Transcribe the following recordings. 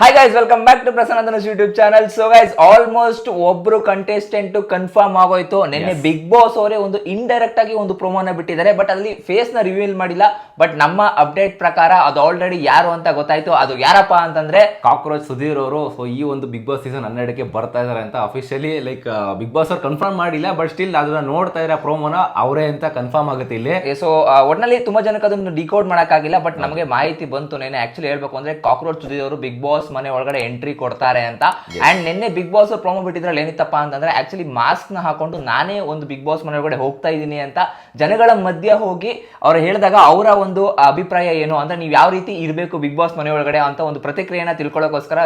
Hi guys welcome back to Prasanna YouTube channel so guys almost ಒಬ್ರು contestant confirm ಆಗೋಯ್ತು. ನಿನ್ನೆ big boss ಅವರೇ ಒಂದು ಇಂಡೈರೆಕ್ಟ್ ಆಗಿ ಒಂದು ಪ್ರೊಮೋನ ಬಿಟ್ಟಿದ್ದಾರೆ. ಬಟ್ ಅಲ್ಲಿ ಫೇಸ್ನ ರಿವೀಲ್ ಮಾಡಿಲ್ಲ. ಬಟ್ ನಮ್ಮ ಅಪ್ಡೇಟ್ ಪ್ರಕಾರ ಅದು ಆಲ್ರೆಡಿ ಯಾರು ಅಂತ ಗೊತ್ತಾಯ್ತು. ಅದು ಯಾರಪ್ಪ ಅಂತಂದ್ರೆ ಕಾಕ್ರೋಚ್ ಸುಧೀರ್ ಅವರು. ಸೊ ಈ ಒಂದು ಬಿಗ್ ಬಾಸ್ ಸೀಸನ್ ಹನ್ನೆರಡಕ್ಕೆ ಬರ್ತಾ ಇದಾರೆ ಅಂತ ಅಫಿಷಿಯಲಿ ಲೈಕ್ ಬಿಗ್ ಬಾಸ್ ಅವ್ರು ಕನ್ಫರ್ಮ್ ಮಾಡಿಲ್ಲ. ಬಟ್ ಸ್ಟಿಲ್ ಅದನ್ನ ನೋಡ್ತಾ ಇರೋ ಪ್ರೋಮೋನ ಅವರೇ ಅಂತ ಕನ್ಫರ್ಮ್ ಆಗುತ್ತೆ ಇಲ್ಲಿ. ಸೊ ಒಟ್ನಲ್ಲಿ ತುಂಬಾ ಜನಕ್ಕೆ ಅದನ್ನು ಡಿಕೋಡ್ ಮಾಡಕ್ಕಾಗಿಲ್ಲ. ಬಟ್ ನಮಗೆ ಮಾಹಿತಿ ಬಂತು. ನೆನೆ ಆಕ್ಚುಲಿ ಹೇಳ್ಬೇಕು ಅಂದ್ರೆ ಕಾಕ್ರೋಚ್ ಸುಧೀರ್ ಅವರು ಬಿಗ್ ಬಾಸ್ ಮನೆ ಒಳಗಡೆ ಎಂಟ್ರಿ ಕೊಡ್ತಾರೆ ಅಂತ. ಅಂಡ್ ನಿನ್ನೆ ಬಿಗ್ ಬಾಸ್ ಪ್ರೊಮೋ ಬಿಟ್ಟಿದ್ರಲ್ಲಿ ಏನಿತ್ತಪ್ಪ ಅಂತಂದ್ರೆ ಆಕ್ಚುಲಿ ಮಾಸ್ಕ್ನ ಹಾಕೊಂಡು ನಾನೇ ಒಂದು ಬಿಗ್ ಬಾಸ್ ಮನೆ ಒಳಗಡೆ ಹೋಗ್ತಾ ಇದ್ದೀನಿ ಅಂತ ಜನಗಳ ಮಧ್ಯ ಹೋಗಿ ಅವ್ರು ಹೇಳಿದಾಗ ಅವರ ಒಂದು ಅಭಿಪ್ರಾಯ ಏನು ಅಂದ್ರೆ ನೀವು ಯಾವ ರೀತಿ ಇರಬೇಕು ಬಿಗ್ ಬಾಸ್ ಮನೆ ಒಳಗಡೆ ಅಂತ ಒಂದು ಪ್ರತಿಕ್ರಿಯೆನ ತಿಳ್ಕೊಳ್ಳೋಕೋಸ್ಕರ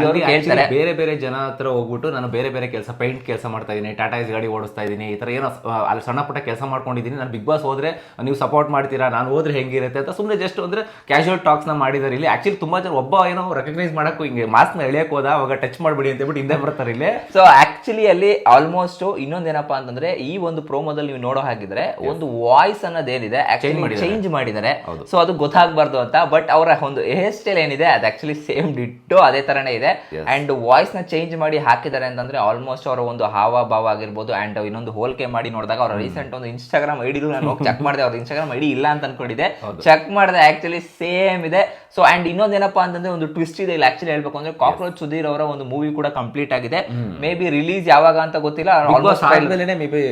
ಅವರು ಹೇಳ್ತಾರೆ. ಬೇರೆ ಬೇರೆ ಜನ ಹತ್ರ ಹೋಗ್ಬಿಟ್ಟು ನಾನು ಬೇರೆ ಬೇರೆ ಕೆಲಸ ಪೇಂಟ್ ಕೆಲಸ ಮಾಡ್ತಾ ಇದ್ದೀನಿ ಟಾಟಾ ಇಸ್ ಗಾಡಿ ಓಡಿಸ್ತಾ ಇದ್ದೀನಿ ಈ ತರ ಏನೋ ಅಲ್ಲಿ ಸಣ್ಣ ಪುಟ್ಟ ಕೆಲಸ ಮಾಡ್ಕೊಂಡಿದ್ದೀನಿ ನಾನು ಬಿಗ್ ಬಾಸ್ ಹೋದ್ರೆ ನೀವು ಸಪೋರ್ಟ್ ಮಾಡ್ತೀರಾ ನಾನು ಹೋದ್ರೆ ಹೆಂಗಿರುತ್ತೆ ಅಂತ ಸುಮ್ಮನೆ ಜಸ್ಟ್ ಅಂದ್ರೆ ಕ್ಯಾಶುವಲ್ ಟಾಕ್ಸ್ನ ಮಾಡಿದಾರೆ ಇಲ್ಲಿ ಆಕ್ಚುಲಿ ತುಂಬಾ ಜನ ಒಬ್ಬ ಏನೋ ರೆಕಗ್ನೈಸ್ ಮಾಡಕ್ಕೂ ಹಿಂಗೆ ಮಾಸ್ಕ್ನ ಎಳಿಯಕ್ ಹೋದ ಅವಾಗ ಟಚ್ ಮಾಡ್ಬಿಡಿ ಅಂತ ಹೇಳ್ಬಿಟ್ಟು ಹಿಂದೆ ಬರ್ತಾರೆ ಇಲ್ಲಿ. ಸೊ ಆಕ್ಚುಲಿ ಅಲ್ಲಿ ಆಲ್ಮೋಸ್ಟ್ ಇನ್ನೊಂದೇನಪ್ಪ ಅಂತಂದ್ರೆ ಈ ಒಂದು ಪ್ರೋಮೋದಲ್ಲಿ ನೀವು ನೋಡೋ ಹಾಗಿದ್ರೆ ಒಂದು ವಾಯ್ಸ್ ಅನ್ನೋದೇನಿದೆ ಆಕ್ಚುಲಿ ಚೇಂಜ್ ಮಾಡಿದ್ದಾರೆ. ಸೊ ಅದು ಗೊತ್ತಾಗಬಾರ್ದು ಅಂತ ಬಟ್ ಅವರ ಒಂದು ಹೇರ್ ಸ್ಟೈಲ್ ಏನಿದೆ ಅದು ಆಕ್ಚುಲಿ ಸೇಮ್ ಡಿಟ್ಟು ಅದೇ ತರನೇ ಇದೆ. ಅಂಡ್ ವಾಯ್ಸ್ನ ಚೇಂಜ್ ಮಾಡಿ ಹಾಕಿದ್ದಾರೆ ಅಂತಂದ್ರೆ ಆಲ್ಮೋಸ್ಟ್ ಅವರ ಒಂದು ಹಾವ ಭಾವ ಆಗಿರ್ಬೋದು ಅಂಡ್ ಇನ್ನೊಂದು ಹೋಲಿಕೆ ಮಾಡಿ ನೋಡಿದಾಗ ಅವರ ರೀಸೆಂಟ್ ಒಂದು ಇನ್ಸ್ಟಾಗ್ರಾಮ್ ಐಡಿ ನಾನು ಚೆಕ್ ಮಾಡಿದೆ ಅವ್ರ ಇನ್ಸ್ಟಾಗ್ರಾಮ್ ಐಡಿ ಇಲ್ಲ ಅಂತ ಅನ್ಕೊಂಡಿದ್ದೆ. ಚೆಕ್ ಮಾಡಿದೆ ಆಕ್ಚುಲಿ ಸೇಮ್ ಇದೆ. ಸೊ ಅಂಡ್ ಇನ್ನೊಂದೇನಪ್ಪ ಅಂತಂದ್ರೆ ಒಂದು ಟ್ವಿಸ್ಟ್ ಇದೆ ಇಲ್ಲಿ ಆಕ್ಚುಲಿ ಹೇಳ್ಬೇಕು ಅಂದ್ರೆ ಕಾಕ್ರೋಚ್ ಸುಧೀರ್ ಅವರ ಒಂದು ಮೂವಿ ಕೂಡ ಕಂಪ್ಲೀಟ್ ಆಗಿದೆ. ಮೇ ಬಿ ರಿಲೀಸ್ ಯಾವಾಗ ಅಂತ ಗೊತ್ತಿಲ್ಲ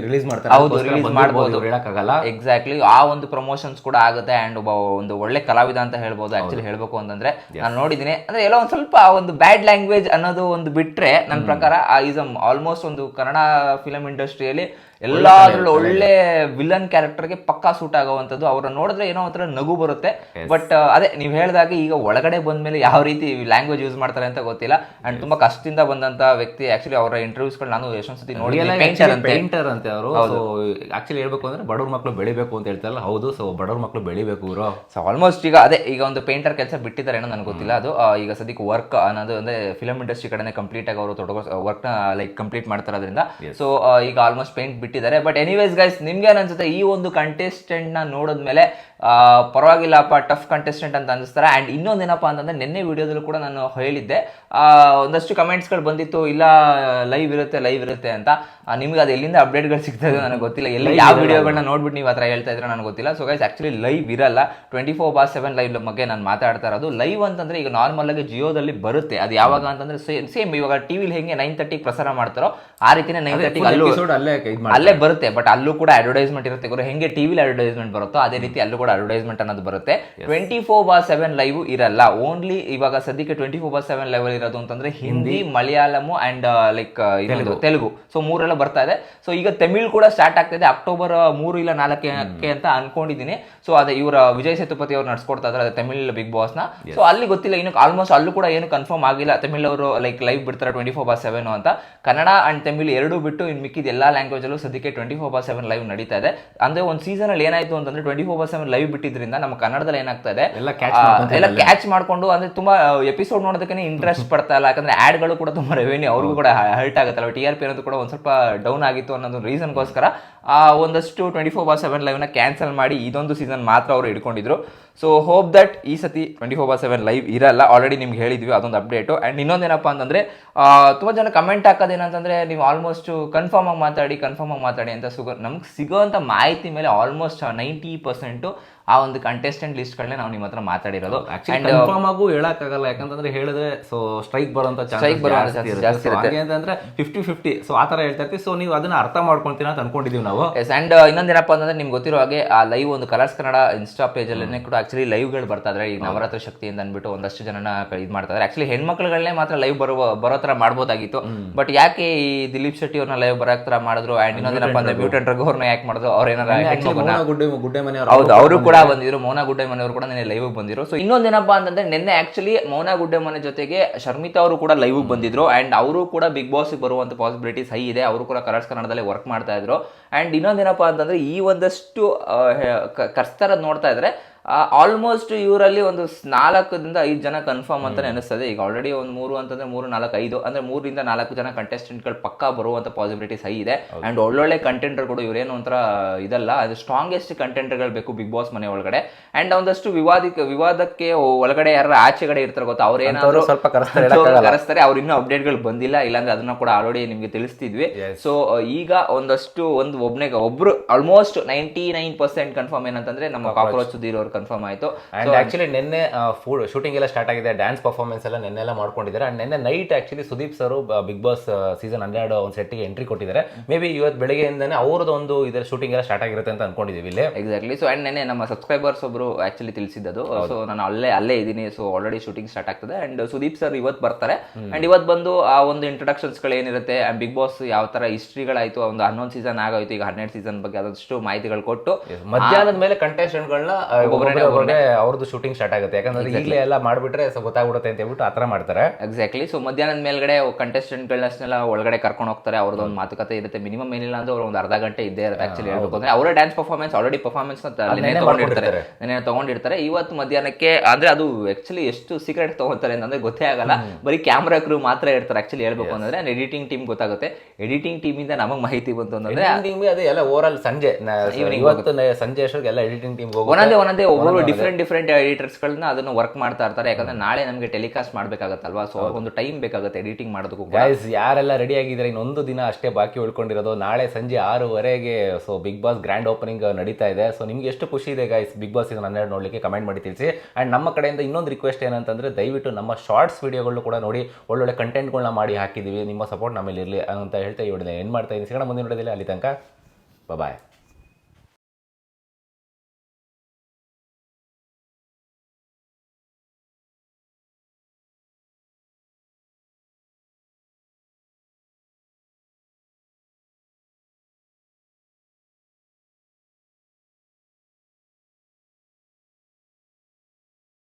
ರಿಲೀಸ್ ಮಾಡ್ತಾರೆ. ಹೌದು, ಮಾಡ್ಬೋದು. ಹೇಳಕ್ಕಾಗಲ್ಲ. ಎಕ್ಸಾಕ್ಟ್ಲಿ ಆ ಒಂದು ಪ್ರಮೋಷನ್ಸ್ ಕೂಡ ಆಗುತ್ತೆ ಅಂಡ್ ಒಬ್ಬ ಒಂದು ಒಳ್ಳೆ ಕಲಾವಿದ ಅಂತ ಹೇಳ್ಬೋದು ಆಕ್ಚುಲಿ ಹೇಳ್ಬೇಕು ಅಂತಂದ್ರೆ. ನಾನು ನೋಡಿದೀನಿ ಅಂದ್ರೆ ಎಲ್ಲೋ ಒಂದ್ ಸ್ವಲ್ಪ ಒಂದು ಬ್ಯಾಡ್ ಲ್ಯಾಂಗ್ವೇಜ್ ಅನ್ನೋದು ಒಂದು ಬಿಟ್ರೆ ನನ್ನ ಪ್ರಕಾರ ಈಸ್ ಆಲ್ಮೋಸ್ಟ್ ಒಂದು ಕನ್ನಡ ಫಿಲಂ ಇಂಡಸ್ಟ್ರಿಯಲ್ಲಿ ಎಲ್ಲಾದ್ರಲ್ಲೂ ಒಳ್ಳೆ ವಿಲನ್ ಕ್ಯಾರೆಕ್ಟರ್ಗೆ ಪಕ್ಕಾ ಸೂಟ್ ಆಗುವಂಥದ್ದು. ಅವ್ರನ್ನ ನೋಡಿದ್ರೆ ಏನೋ ಒಂಥರ ನಗು ಬರುತ್ತೆ. ಬಟ್ ಅದೇ ನೀವು ಹೇಳಿದಾಗ ಈಗ ಒಳಗಡೆ ಬಂದ್ಮೇಲೆ ಯಾವ ರೀತಿ ಲ್ಯಾಂಗ್ವೇಜ್ ಯೂಸ್ ಮಾಡ್ತಾರೆ ಅಂತ ಗೊತ್ತಿಲ್ಲ. ಅಂಡ್ ತುಂಬಾ ಕಷ್ಟದಿಂದ ಬಂದಂತ ವ್ಯಕ್ತಿ ಆಕ್ಚುಲಿ ಅವರ ಇಂಟರ್ವ್ಯೂಸ್ಗಳು ನಾನು ಎಷ್ಟೊಂದು ಸತಿ ನೋಡಿ ಪೇಂಟರ್ ಅಂತ. ಅವರು. ಸೊ ಆಕ್ಚುಲಿ ಹೇಳ್ಬೇಕು ಅಂದ್ರೆ ಬಡವ್ರ ಮಕ್ಕಳು ಬೆಳಿಬೇಕು ಅಂತ ಹೇಳ್ತಾರಲ್ಲ. ಹೌದು ಸೊ ಬಡವ್ರ ಮಕ್ಕಳು ಬೆಳಿಬೇಕು ಇವರು ಸೊ ಆಲ್ಮೋಸ್ಟ್ ಈಗ ಅದೇ ಈಗ ಒಂದು ಪೇಂಟರ್ ಕೆಲಸ ಬಿಟ್ಟಿದ್ದಾರೆ ಏನೋ ನನಗೆ ಗೊತ್ತಿಲ್ಲ ಅದು. ಈಗ ಸದ್ಯಕ್ಕೆ ವರ್ಕ್ ಅನ್ನೋದು ಅಂದ್ರೆ ಫಿಲಮ್ ಇಂಡಸ್ಟ್ರಿ ಕಡೆನೇ ಕಂಪ್ಲೀಟ್ ಆಗಿ ಅವರು ತೊಡಗೋ ವರ್ಕ್ನ ಲೈಕ್ ಕಂಪ್ಲೀಟ್ ಮಾಡ್ತಾರೋದ್ರಿಂದ ಸೊ ಈಗ ಆಲ್ಮೋಸ್ಟ್ ಪೇಂಟ್ ಬಿಟ್ಟಿದ್ದಾರೆ. ಬಟ್ ಎನಿವೇಸ್ ಗೈಸ್ ನಿಮ್ಗೆ ಏನ್ ಅನ್ಸುತ್ತೆ ಈ ಒಂದು ಕಂಟೆಸ್ಟೆಂಟ್ನ ನೋಡಿದ್ಮೇಲೆ ಆ, ಪರವಾಗಿಲ್ಲಪ್ಪ ಟಫ್ ಕಂಟೆಸ್ಟೆಂಟ್ ಅಂತ ಅನಿಸ್ತಾರೆ. ಆ್ಯಂಡ್ ಇನ್ನೊಂದೇನಪ್ಪ ಅಂತಂದ್ರೆ ನಿನ್ನೆ ವಿಡಿಯೋದಲ್ಲೂ ಕೂಡ ನಾನು ಹೇಳಿದ್ದೆ. ಆ, ಒಂದಷ್ಟು ಕಮೆಂಟ್ಸ್ಗಳು ಬಂದಿತ್ತು. ಇಲ್ಲ ಲೈವ್ ಇರುತ್ತೆ ಲೈವ್ ಇರುತ್ತೆ ಅಂತ. ನಿಮ್ಗೆ ಅದು ಎಲ್ಲಿಂದ ಅಪ್ಡೇಟ್ಗಳು ಸಿಗ್ತದೆ ನನಗೆ ಗೊತ್ತಿಲ್ಲ. ಎಲ್ಲಿ ಯಾವ ವಿಡಿಯೋಗಳನ್ನ ನೋಡ್ಬಿಟ್ಟು ನೀವು ಥರ ಹೇಳ್ತಾ ಇದ್ರೆ ನನಗೆ ಗೊತ್ತಿಲ್ಲ. ಸೊ ಗೈಸ್ ಆಕ್ಚುಲಿ ಲೈವ್ ಇರಲ್ಲ. Twenty four bar seven live ಬಗ್ಗೆ ನಾನು ಮಾತಾಡ್ತಾ ಇರೋದು. ಲೈವ್ ಅಂತಂದ್ರೆ ಈಗ ನಾರ್ಮಲ್ ಆಗಿ ಜಿಯೋದಲ್ಲಿ ಬರುತ್ತೆ. ಅದು ಯಾವಾಗ ಅಂತಂದ್ರೆ ಸೇಮ್ ಇವಾಗ ಟಿವಿಲಿ ಹೆಂಗೆ ನೈನ್ ತರ್ಟಿಗೆ ಪ್ರಸಾರ ಮಾಡ್ತಾರೋ ಆ ರೀತಿನೇ ನೈನ್ ತರ್ಟಿಗೆ ಅಲ್ಲೂ ಅಲ್ಲೇ ಬರುತ್ತೆ ಬಟ್ ಅಲ್ಲೂ ಕೂಡ ಅಡ್ವರ್ಟೈಸ್ಮೆಂಟ್ ಇರುತ್ತೆ. ಗುರು ಹೆಂಗೆ ಟಿವಿಲಿ ಅಡ್ವರ್ಟೈಸ್ಮೆಂಟ್ ಬರುತ್ತೋ ಅದೇ ರೀತಿ ಅಲ್ಲೂ ಕೂಡ ಅಡ್ವರ್ಟೈಸ್ಮೆಂಟ್ ಅನ್ನೋದು ಬರುತ್ತೆ. Twenty four bar seven live ಇರಲ್ಲ. ಓನ್ಲಿ ಇವಾಗ ಸದ್ಯಕ್ಕೆ twenty four bar seven level ಇರೋದು ಅಂತಂದ್ರೆ Hindi Malayalam and like Telugu. So ಮೂರೆಲ್ಲ ಬರ್ತಾ ಇದೆ. ಸೊ ಈಗ ತಮಿಳ್ ಕೂಡ ಸ್ಟಾರ್ಟ್ ಆಗ್ತಿದೆ ಅಕ್ಟೋಬರ್ ಮೂರು ಇಲ್ಲ ನಾಲ್ಕಕ್ಕೆ ಅಂತ ಅನ್ಕೊಂಡಿದ್ದೀನಿ ಸೊ ಅದೇ ಇವರ ವಿಜಯ್ ಸೇತುಪತಿ ಅವ್ರು ನಡ್ಸ್ಕೊಡ್ತಾ ಇದ್ದಾರೆ ತಮಿಳ್ ಬಿಗ್ ಬಾಸ್ನ ಸೊ ಅಲ್ಲಿ ಗೊತ್ತಿಲ್ಲ ಇನ್ನು ಆಲ್ಮೋಸ್ಟ್ ಅಲ್ಲೂ ಕೂಡ ಏನು ಕನ್ಫರ್ಮ್ ಆಗಿಲ್ಲ. ತಮಿಳ್ ಅವರು ಲೈಕ್ ಲೈವ್ ಬಿಡ್ತಾರೆ ಟ್ವೆಂಟಿ ಫೋರ್ ಬಾರ್ ಸೆವೆನ್ ಅಂತ. ಕನ್ನಡ ಅಂಡ್ ತಮಿಳ್ ಎರಡು ಬಿಟ್ಟು ಇನ್ನು ಮಿಕ್ಕಿದ ಎಲ್ಲಾ ಲ್ಯಾಂಗ್ವೇಜ್ ಅಲ್ಲೂ ಸದ್ಯಕ್ಕೆ twenty four bar seven live ನಡೀತಾ ಇದೆ. ಅಂದ್ರೆ ಒಂದು ಸೀಸನ್ ಅಲ್ಲಿ ಏನಾಯ್ತು ಅಂತಂದ್ರೆ twenty four bar seven live ಬಿಟ್ಟಿದ್ರಿಂದ ನಮ್ಮ ಕನ್ನಡದಲ್ಲಿ ಏನಾಗ್ತಾ ಇದೆ? ಎಲ್ಲ ಕ್ಯಾಚ್ ಮಾಡ್ಕೊಂಡು ಅಂದ್ರೆ ತುಂಬಾ ಎಪಿಸೋಡ್ ನೋಡೋದಕ್ಕೆ ಇಂಟ್ರೆಸ್ಟ್ ಪಡ್ತಾ ಇಲ್ಲ. ಯಾಕಂದ್ರೆ ಆಡ್ಗಳು ಕೂಡ ತುಂಬಾ ರೆವೆನ್ಯೂ ಅವ್ರಿಗೂ ಕೂಡ ಹರ್ಟ್ ಆಗುತ್ತಲ್ಲ ಟಿ ಆರ್ ಪಿ ಅನ್ನೋದು ಕೂಡ ಒಂದ್ ಸ್ವಲ್ಪ ಡೌನ್ ಆಗಿತ್ತು ಅನ್ನೋದು ರೀಸನ್ಗೋಸ್ಕರ ಆ ಒಂದಷ್ಟು ಟ್ವೆಂಟಿ ಫೋರ್ ಬಾರ್ ಸೆವೆನ್ ಲೈವ್ನ ಕ್ಯಾನ್ಸಲ್ ಮಾಡಿ ಇದೊಂದು ಸೀಸನ್ ಮಾತ್ರ ಅವರು ಇಟ್ಕೊಂಡಿದ್ರು ಸೊ ಹೋಪ್ ದಟ್ ಈ ಸತಿ twenty four bar seven live ಇರಲ್ಲ. ಆಲ್ರೆಡಿ ನಿಮ್ಗೆ ಹೇಳಿದ್ವಿ ಅದೊಂದು ಅಪ್ಡೇಟು ಆ್ಯಂಡ್ ಇನ್ನೊಂದೇನಪ್ಪ ಅಂತಂದರೆ ತುಂಬ ಜನ ಕಮೆಂಟ್ ಹಾಕೋದೇನಂತಂದರೆ, ನೀವು ಆಲ್ಮೋಸ್ಟು ಕನ್ಫರ್ಮಾಗಿ ಮಾತಾಡಿ ಕನ್ಫರ್ಮಾಗಿ ಮಾತಾಡಿ ಅಂತ ಸಿಗೋ ನಮ್ಗೆ ಸಿಗೋವಂಥ ಮಾಹಿತಿ ಮೇಲೆ ಆಲ್ಮೋಸ್ಟ್ ನೈಂಟಿ ಪರ್ಸೆಂಟು ಆ ಒಂದು ಕಂಟೆಸ್ಟೆಂಟ್ ಲಿಸ್ಟ್ಗಳನ್ನೇ ನಾವು ನಿಮ್ಮ ಹತ್ರ ಮಾತಾಡಿರೋದು ಕನ್ಫರ್ಮ್ ಆಗು ಹೇಳಕ್ಕಾಗಲ್ಲ ಯಾಕಂತಂದ್ರೆ ಹೇಳಿದ್ರೆ ಸೊ ಸ್ಟ್ರೈಕ್ ಬರುವಂತ ಸ್ಟ್ರೈಕ್ ಜಾಸ್ತಿ ಇರುತ್ತೆ. ಅಂತಂದ್ರೆ ಫಿಫ್ಟಿ ಫಿಫ್ಟಿ ಸೊ ಆ ತರ ಹೇಳ್ತಾ ಇರ್ತೀವಿ. ಸೊ ನೀವು ಅದನ್ನ ಅರ್ಥ ಮಾಡ್ಕೊಂತೀವಿ ಅಂತ ಅನ್ಕೊಂಡಿದೀವಿ ನಾವು. ಎಸ್ ಅಂಡ್ ಇನ್ನೊಂದೇನಪ್ಪ ಅಂತಂದ್ರೆ ನಿಮ್ಗೆ ಗೊತ್ತಿರೋ ಹಾಗೆ ಆ ಲೈವ್ ಒಂದು ಕಲರ್ಸ್ ಕನ್ನಡ ಇನ್ಸ್ಟಾ ಪೇಜಲ್ಲೇ ಕೂಡ ಆಕ್ಚುಲಿ ಲೈವ್ಗಳು ಬರ್ತಾ ಇದ್ರೆ ಈ ನವರಾತ್ರಿ ಶಕ್ತಿಯಿಂದ ಅಂದ್ಬಿಟ್ಟು ಒಂದಷ್ಟು ಜನನ ಇದು ಮಾಡ್ತಾರೆ ಇದ್ದಾರೆ ಆಕ್ಚುಲಿ ಹೆಣ್ಮಕ್ಳುಗಳನ್ನೇ ಮಾತ್ರ ಲೈವ್ ಬರುವ ಬರೋ ತರ ಮಾಡ್ಬೋದಾಗಿತ್ತು. ಬಟ್ ಯಾಕೆ ಈ ದಿಲೀಪ್ ಶೆಟ್ಟಿ ಅವ್ರನ್ನ ಲೈವ್ ಬರೋ ತರ ಮಾಡಿದ್ರು? ಅಂಡ್ ಇನ್ನೊಂದೇನಪ್ಪ ಅಂದ್ರೆ ಬ್ಯೂಟನ್ ರಘು ಅವ್ರನ್ನ ಯಾಕೆ ಮಾಡಿದ್ರು? ಅವ್ರ ಏನಾರ ಮೌನ ಹೌದು ಅವರು ಕೂಡ ಬಂದಿದ್ರು ಮೌನ ಗುಡ್ಡೆ ಮನೆಯವರು ಕೂಡ ನಿನ್ನೆ ಲೈವ್ ಬಂದಿದ್ರು. ಸೊ ಇನ್ನೊಂದೇನಪ್ಪ ಅಂತಂದ್ರೆ ನಿನ್ನೆ ಆಕ್ಚುಲಿ ಮೌನ ಗುಡ್ಡೆ ಮನೆ ಜೊತೆಗೆ ಶರ್ಮಿತಾ ಅವರು ಕೂಡ ಲೈವ್ ಬಂದಿದ್ರು. ಅಂಡ್ ಅವರು ಕೂಡ ಬಿಗ್ ಬಾಸ್ ಬರುವಂತ ಪಾಸಿಬಿಲಿಟೀಸ್ ಹೈ ಇದೆ. ಅವರು ಕೂಡ ಕಲರ್ಸ್ ಕನ್ನಡದಲ್ಲಿ ವರ್ಕ್ ಮಾಡ್ತಾ ಇದ್ರು. ಅಂಡ್ ಇನ್ನೊಂದೇನಪ್ಪ ಅಂತಂದ್ರೆ ಈ ಒಂದಷ್ಟು ಕರ್ಸ್ತಾರದ್ ನೋಡ್ತಾ ಇದ್ರೆ ಆಲ್ಮೋಸ್ಟ್ ಇವರಲ್ಲಿ ಒಂದು ನಾಲ್ಕರಿಂದ ಐದು ಜನ ಕನ್ಫರ್ಮ್ ಅಂತ ಅನಿಸ್ತದೆ ಈಗ ಆಲ್ರೆಡಿ ಒಂದು ಮೂರು ಅಂತಂದ್ರೆ ಮೂರು ನಾಲ್ಕು ಐದು ಅಂದ್ರೆ ಮೂರಿಂದ ನಾಲ್ಕು ಜನ ಕಂಟೆಸ್ಟೆಂಟ್ಗಳು ಪಕ್ಕಾ ಬರುವಂತ ಪಾಸಿಬಿಲಿಟೀಸ್ ಹೈ ಇದೆ. ಅಂಡ್ ಒಳ್ಳೊಳ್ಳೆ ಕಂಟೆಂಟರ್ಗಳು ಇವರೇನು ಒಂಥರ ಇದಲ್ಲ ಅದು ಸ್ಟ್ರಾಂಗೆಸ್ಟ್ ಕಂಟೆಂಟರ್ಗಳು ಬೇಕು ಬಿಗ್ ಬಾಸ್ ಮನೆ ಒಳಗಡೆ. ಅಂಡ್ ಒಂದಷ್ಟು ವಿವಾದಿಕ ವಿವಾದಕ್ಕೆ ಒಳಗಡೆ ಯಾರು ಆಚೆಗಡೆ ಇರ್ತಾರೆ ಗೊತ್ತಾ ಅವ್ರು ಏನಾದ್ರು ಸ್ವಲ್ಪ ಕರೆಸ್ತಾರೆ, ಅವ್ರು ಇನ್ನೂ ಅಪ್ಡೇಟ್ಗಳು ಬಂದಿಲ್ಲ ಇಲ್ಲಾಂದ್ರೆ ಅದನ್ನ ಕೂಡ ಆಲ್ರೆಡಿ ನಿಮಗೆ ತಿಳಿಸ್ತಿದ್ವಿ. ಸೊ ಈಗ ಒಂದಷ್ಟು ಒಂದು ಒಬ್ನೇ ಒಬ್ರು almost ninety nine percent confirm ಏನಂತಂದ್ರೆ ನಮ್ಮ ಕಾಕ್ರೋಚ್ ಸುಧೀರ್ ಅವ್ರು ಕನ್ಫರ್ಮ್ ಆಯಿತು. ಆ್ಯಂಡ್ ಆಕ್ಚುಲಿ ನಿನ್ನೆ ಫುಡ್ ಶೂಟಿಂಗ್ ಎಲ್ಲ ಸ್ಟಾರ್ಟ್ ಆಗಿದೆ ಡ್ಯಾನ್ಸ್ ಪರ್ಫಾರ್ಮೆನ್ಸ್ ಎಲ್ಲ ನಿನ್ನೆ ಎಲ್ಲ ಮಾಡ್ಕೊಂಡಿದ್ದಾರೆ. ಅಂಡ್ ನಿನ್ನೆ night actually Sudeep sir big boss season ಹನ್ನೆರಡು ಒಂದು ಸೆಟ್ಟಿಗೆ ಎಂಟ್ರಿ ಕೊಟ್ಟಿದ್ದಾರೆ. ಮೇ ಬಿ ಇವತ್ತು ಬೆಳಗ್ಗೆಯಿಂದನೇ ಅವ್ರದ್ದು ಒಂದು ಇದರ ಶೂಟಿಂಗ್ ಎಲ್ಲ ಸ್ಟಾರ್ಟ್ ಆಗಿರುತ್ತೆ ಅಂತ ಅನ್ಕೊಂಡಿದೀವಿ ಇಲ್ಲಿ. ಎಕ್ಸಾಕ್ಟ್ಲಿ ಸೊ ಅಂಡ್ ನೆನ್ನೆ ನಮ್ಮ ಸಬ್ಸ್ಕ್ರೈಬರ್ಸ್ ಒಬ್ರು ಆಕ್ಚುಲಿ ತಿಳಿಸಿದ್ದು ಸೊ ನಾನು ಅಲ್ಲೇ ಅಲ್ಲೇ ಇದ್ದೀನಿ. ಸೊ ಆಲ್ರೆಡಿ ಶೂಟಿಂಗ್ ಸ್ಟಾರ್ಟ್ ಆಗ್ತದೆ. ಅಂಡ್ ಸುದೀಪ್ ಸರ್ ಇವತ್ತು ಬರ್ತಾರೆ. ಆ್ಯಂಡ್ ಇವತ್ತು ಬಂದು ಆ ಒಂದು ಇಂಟ್ರಡಕ್ಷನ್ಸ್ಗಳು ಗಳು ಏನಿರುತ್ತೆ ಬಿಗ್ ಬಾಸ್ ಯಾವ ತರ ಹಿಸ್ಟ್ರಿಗಳಾಯಿತು ಒಂದು ಹನ್ನೊಂದು ಸೀಸನ್ ಆಗೋಯ್ತು ಈಗ ಹನ್ನೆರಡು ಸೀಸನ್ ಬಗ್ಗೆ ಅದಷ್ಟು ಮಾಹಿತಿಗಳು ಕೊಟ್ಟು ಮಧ್ಯಾಹ್ನದ ಮೇಲೆ ಕಂಟೆಸ್ಟೆಂಟ್ಗಳನ್ನ ಒಬ್ಬೊಬ್ಬರೇ ಅವ್ರದ್ದು ಶೂಟಿಂಗ್ ಸ್ಟಾರ್ಟ್ ಆಗುತ್ತೆ. ಯಾಕಂದ್ರೆ ಈಗಲೇ ಎಲ್ಲ ಮಾಡಿಬಿಟ್ರೆ ಸೊ ಗೊತ್ತಾಗ್ಬಿಡುತ್ತೆ ಅಂತ ಹೇಳ್ಬಿಟ್ಟು ಆ ಥರ ಮಾಡ್ತಾರೆ. ಎಕ್ಸಾಕ್ಟ್ಲಿ ಸೊ ಮಧ್ಯಾಹ್ನದ ಮೇಲ್ಗಡೆ ಕಂಟೆಸ್ಟೆಂಟ್ಗಳನ್ನೆಲ್ಲ ಒಳಗಡೆ ಕರ್ಕೊಂಡು ಹೋಗ್ತಾರೆ. ಅವ್ರದ್ದು ಒಂದು ಮಾತುಕತೆ ಇರುತ್ತೆ. ಮಿನಿಮಮ್ ಏನಿಲ್ಲ ಅಂದ್ರೆ ಅವ್ರು ಒಂದು ಅರ್ಧ ಗಂಟೆ ಇದ್ದೇ ಇರುತ್ತೆ ಆಕ್ಚುಲಿ ಹೇಳ್ಬೇಕು ಅಂದ್ರೆ. ಅವರ ಡ್ಯಾನ್ಸ್ ಪರ್ಫಾರ್ಮೆನ್ಸ್ ಆಲ್ರೆಡಿ ಪರ್ಫಾರ್ಮೆನ್ಸ್ ತಗೊಂಡಿರ್ತಾರೆ. ನೆನೆ ತಗೊಂಡಿರ್ತಾರೆ. ಇವತ್ತು ಮಧ್ಯಾಹ್ನಕ್ಕೆ ಅಂದ್ರೆ ಅದು ಆಕ್ಚುಲಿ ಎಷ್ಟು ಸೀಕ್ರೆಟ್ ತಗೊಂತಾರೆ ಅಂತಂದ್ರೆ ಗೊತ್ತೇ ಆಗಲ್ಲ. ಬರೀ ಕ್ಯಾಮ್ರಾ ಕ್ರೂ ಮಾತ್ರ ಇರ್ತಾರೆ ಆಕ್ಚುಲಿ ಹೇಳ್ಬೇಕು ಅಂದ್ರೆ ಎಡಿಟಿಂಗ್ ಟೀಮ್ ಗೊತ್ತಾಗುತ್ತೆ. ಎಡಿಟಿಂಗ್ ಟೀಮ್ ಇಂದ ನಮಗೆ ಮಾಹಿತಿ ಬಂತು ಅಂತಂದ್ರೆ ಅದೇ ಎಲ್ಲ ಓವರ್ ಆಲ್ ಸಂಜೆ ಇವತ್ತು ಸಂಜೆ ಅಷ್ಟೊತ್ತಿಗೆ ಎಲ್ಲ ಎಡಿಟಿಂಗ್ ಟೀಮ್ ಒಂದೇ ಒಂದೊಂದೇ ಒಂದೊಂದೇ ಒಬ್ಬರು ಡಿಫ್ರೆಂಟ್ ಡಿಫ್ರೆಂಟ್ ಎಡಿಟರ್ಸ್ಗಳನ್ನ ಅದನ್ನು ವರ್ಕ್ ಮಾಡ್ತಾ ಇರ್ತಾರೆ. ಯಾಕಂದ್ರೆ ನಾಳೆ ನಮಗೆ ಟೆಲಿಕಾಸ್ಟ್ ಮಾಡಬೇಕಾಗತ್ತಲ್ವಾ? ಸೊ ಒಂದು ಟೈಮ್ ಬೇಕಾಗುತ್ತೆ ಎಡಿಟಿಂಗ್ ಮಾಡೋದಕ್ಕೂ. ಗೈಸ್ ಯಾರೆಲ್ಲ ರೆಡಿ ಆಗಿದ್ದಾರೆ ಇನ್ನೊಂದು ದಿನ ಅಷ್ಟೇ ಬಾಕಿ ಉಳ್ಕೊಂಡಿರೋದು. ನಾಳೆ ಸಂಜೆ ಆರೂವರೆಗೆ so big boss grand opening ನಡೀತಾ ಇದೆ. ಸೊ ನಿಮ್ಗೆ ಎಷ್ಟು ಖುಷಿ ಇದೆ ಗೈಸ್ ಬಿಗ್ ಬಾಸ್ ಇದನ್ನ ಹನ್ನೆರಡು ನೋಡ್ಲಿಕ್ಕೆ ಕಮೆಂಟ್ ಮಾಡಿ ತಿಳಿಸಿ. ಆ್ಯಂಡ್ ನಮ್ಮ ಕಡೆಯಿಂದ ಇನ್ನೊಂದು ರಿಕ್ವೆಸ್ಟ್ ಏನಂತಂದ್ರೆ ದಯವಿಟ್ಟು ನಮ್ಮ ಶಾರ್ಟ್ಸ್ ವಿಡಿಯೋಗಳು ಕೂಡ ನೋಡಿ ಒಳ್ಳೊಳ್ಳೆ ಕಂಟೆಂಟ್ಗಳನ್ನ ಮಾಡಿ ಹಾಕಿದ್ದೀವಿ. ನಿಮ್ಮ ಸಪೋರ್ಟ್ ನಮ್ಮಲ್ಲಿ ಇರಲಿ ಅಂತ ಹೇಳ್ತಾ ಈ ಏನು ಮಾಡ್ತಾ ಇದ್ದೀನಿ. ಸಿಗೋಣ ಮುಂದಿನ ವಿಡಿಯೋದಲ್ಲಿ. ಅಲ್ಲಿ ತನಕ ಬಾಯ್